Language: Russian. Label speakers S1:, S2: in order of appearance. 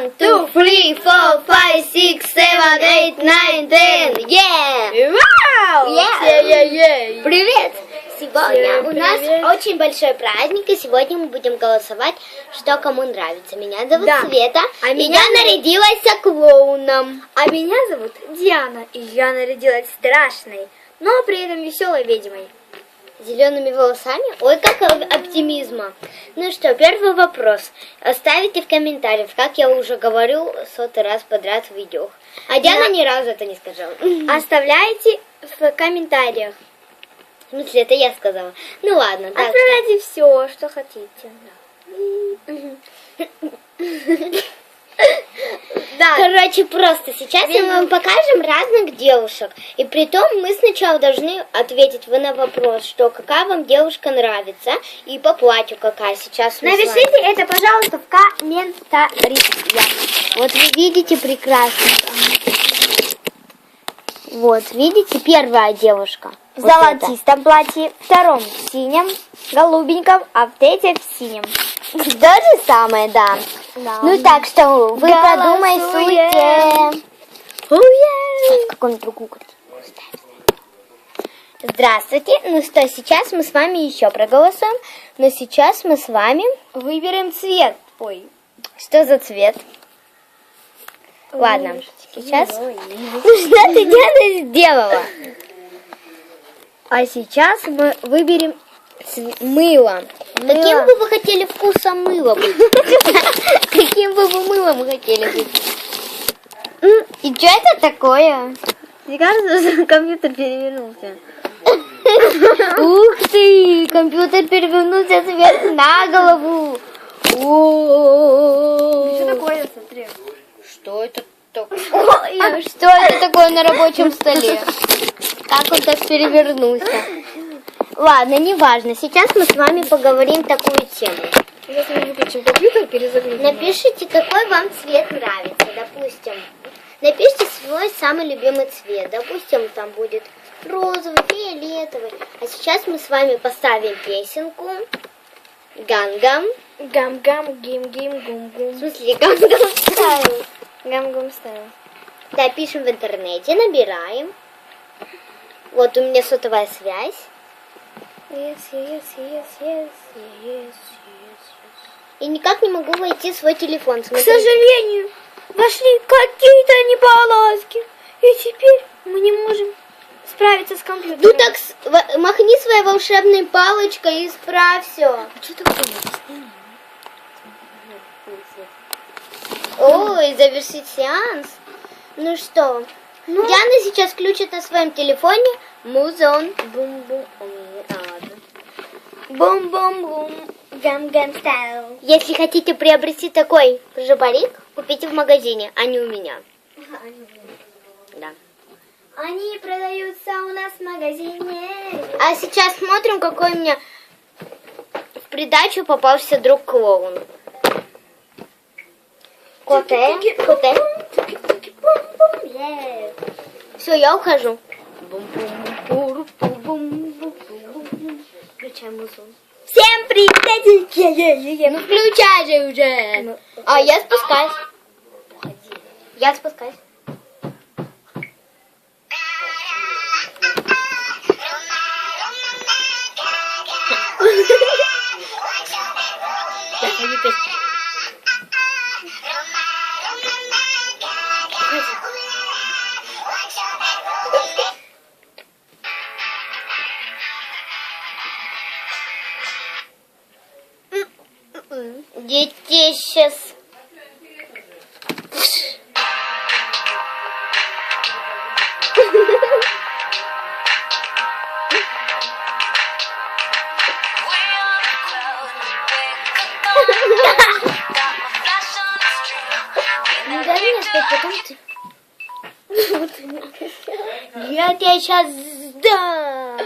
S1: One, two, three, four, five, six, seven, eight, nine, ten. Yeah!
S2: Вау!
S1: Yeah.
S2: Е-е-е.
S1: Привет! Сегодня
S2: Всем
S1: у нас
S2: привет.
S1: очень большой праздник, и сегодня мы будем голосовать, что кому нравится. Меня зовут
S2: Да.
S1: Света,
S2: А
S1: и
S2: меня
S1: я нарядилась клоуном.
S2: А меня зовут Диана, и я нарядилась страшной, но при этом веселой ведьмой.
S1: Зелеными волосами? Ой, как оп- оптимизма. Ну что, первый вопрос. Оставите в комментариях, как я уже говорю сотый раз подряд в видео. А Диана
S2: Да.
S1: ни разу это не сказала.
S2: Оставляйте в комментариях.
S1: В смысле, это я сказала. Ну ладно, так.
S2: Отправляйте все, что хотите. Да.
S1: Короче, просто сейчас мы вам покажем разных девушек. И при том мы сначала должны ответить вы на вопрос, что какая вам девушка нравится, и по платью какая сейчас.
S2: Напишите это, пожалуйста, в комментариях.
S1: Вот вы видите прекрасно. Вот, видите, первая девушка.
S2: В
S1: Вот это.
S2: золотистом платье, втором в синем, голубеньком, а в третьем в синем.
S1: То же самое, да. Ну так что вы продумайте. Другую картинку ставим. Здравствуйте. Ну что, сейчас мы с вами еще проголосуем. Но сейчас мы с вами...
S2: Выберем цвет. Ой.
S1: Что за цвет? Ладно, сейчас...
S2: ой.
S1: Ну что ты, Диана, сделала?
S2: А сейчас мы выберем
S1: Мыло. Каким бы вы хотели вкусом мыла быть? Каким бы вы мылом хотели быть? И что это такое?
S2: Мне кажется, что компьютер перевернулся.
S1: Ух ты! Компьютер перевернулся сверху на голову. О-о-о-о.
S2: Что такое, смотри.
S1: Что это такое? Что это такое на рабочем столе? Как он так перевернулся? Ладно, неважно. Сейчас мы с вами поговорим такую тему.
S2: Сейчас мы выключим компьютер, перезагрузим.
S1: Напишите, какой вам цвет нравится, допустим. Напишите свой самый любимый цвет. Допустим, там будет розовый, фиолетовый. А сейчас мы с вами поставим песенку. Гангам.
S2: Гам-гам, гим-гим-гум-гум.
S1: В смысле, гангам стайл.
S2: Гам-гам стайл.
S1: Да, пишем в интернете, набираем. Вот у меня сотовая связь.
S2: Yes, yes, yes, yes, yes, yes.
S1: И никак не могу войти в свой телефон.
S2: К
S1: Смотрите.
S2: сожалению, вошли какие-то неполадки. И теперь мы не можем справиться с компьютером.
S1: Ну так с- махни своей волшебной палочкой и исправь все.
S2: что такое?
S1: Ой, завершить сеанс. Ну что,
S2: Ну.
S1: Диана сейчас включит на своем телефоне музон. Бум-бум. Рада.
S2: Бум-бум-бум. Гам-гам стайл.
S1: Если хотите приобрести такой жабарик, купите в магазине, а не у меня. Да.
S2: Они продаются у нас в магазине.
S1: А сейчас смотрим, какой у меня в придачу попался друг клоун. Коте, коте. Все, я ухожу. Включай музыку.
S2: Всем привет!
S1: Ну включай же уже.
S2: Ну,
S1: А я спускаюсь. Я спускаюсь. Я пою Дети сейчас. Ну да нет, потом. Я тебя сейчас сдам.